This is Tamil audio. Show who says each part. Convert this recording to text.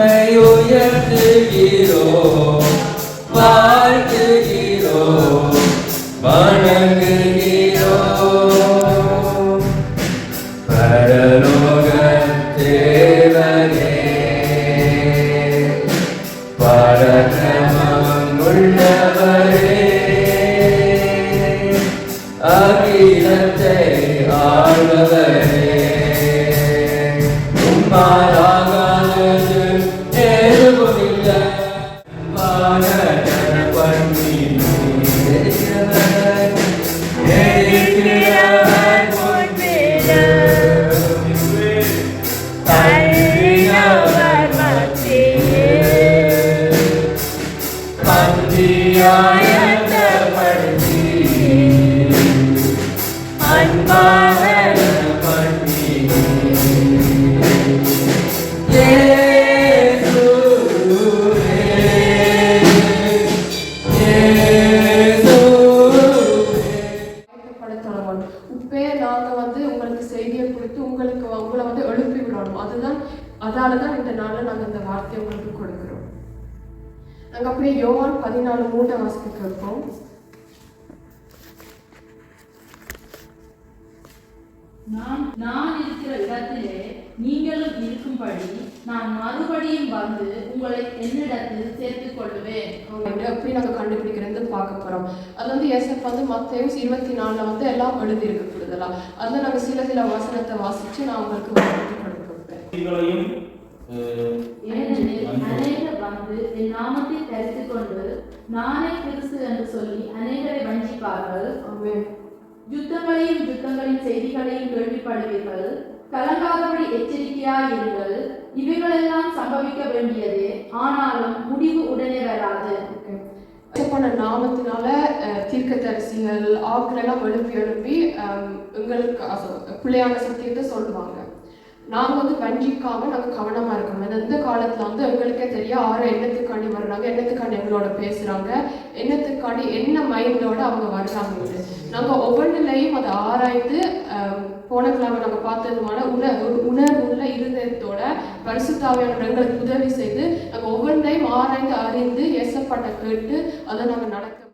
Speaker 1: நம்மை உயர்த்துகிறோம் வாழ்த்துகிறோம் வணங்குகிறோம் பரலோக தேவனே பரக்ரமம் உள்ளவரே அகிலத்தை ஆழ்வரே உம்மார
Speaker 2: படுத்தணும் நாங்கள் வந்து உங்களுக்கு செய்தியை கொடுத்து உங்களுக்கு உங்களை வந்து எழுப்பி விடணும். அதுதான் அதால தான் இந்த நாளில் நாங்கள் இந்த வார்த்தையை உங்களுக்கு கொடுக்குறோம். நாங்கள் அப்படியே யோவான் பதினாலு மூட்டை வாசிக்க இருக்கோம்
Speaker 3: நான் நான் இருக்கிற இடத்திலே நீங்களும் இருக்கும்படி நான் மறுபடியும் வந்து உங்களை என்னிடத்தில் சேர்த்துக் கொள்ளுவேன்
Speaker 2: எப்படி நாங்க கண்டுபிடிக்கிறது பார்க்க போறோம். அது வந்து எஸ்எஃப் வந்து மத்தேயும் இருபத்தி நாலுல வந்து எல்லாம் எழுதி இருக்கு கூடுதலா அதுல நாங்க சில சில வசனத்தை வாசிச்சு நான் உங்களுக்கு வாசித்து கொடுப்பேன்
Speaker 3: ஏனெனில் அநேகர் வந்து என் நாமத்தை கொண்டு நானே கிறிஸ்து என்று சொல்லி அநேகரை வஞ்சிப்பார்கள்.
Speaker 2: ஆமென்.
Speaker 3: யுத்தங்களையும் யுத்தங்களின் செய்திகளையும் கேள்விப்படுவீர்கள். கலங்காதபடி எச்சரிக்கையாயிருங்கள் இவைகளெல்லாம் சம்பவிக்க வேண்டியது. ஆனாலும் முடிவு உடனே வராது.
Speaker 2: போன நாமத்தினால அஹ், தீர்க்கதரிசிகள் ஆட்கள் எல்லாம் எழுப்பி எழுப்பி அஹ், எங்களுக்கு பிள்ளையான சத்தியத்தை சொல்லுவாங்க. நாங்கள் வந்து வஞ்சிக்காம நாங்கள் கவனமாக இருக்கணும். எந்த காலத்தில் வந்து எங்களுக்கே தெரியும் ஆறு எண்ணத்துக்காண்டி வர்றாங்க எண்ணத்துக்காண்டி எங்களோட பேசுகிறாங்க எண்ணத்துக்காண்டி என்ன மைண்டோட அவங்க வர்றாங்க நாங்கள் ஒவ்வொன்றிலையும் அதை ஆராய்ந்து அஹ், போன கிழமை பார்த்ததுமான உண ஒரு உணர்வுள்ள இருதயத்தோட பரிசுத்தாவையான எங்களுக்கு உதவி செய்து நாங்கள் ஒவ்வொன்றையும் ஆராய்ந்து அறிந்து ஏசப்பட்ட கேட்டு அதை நாங்கள் நடக்க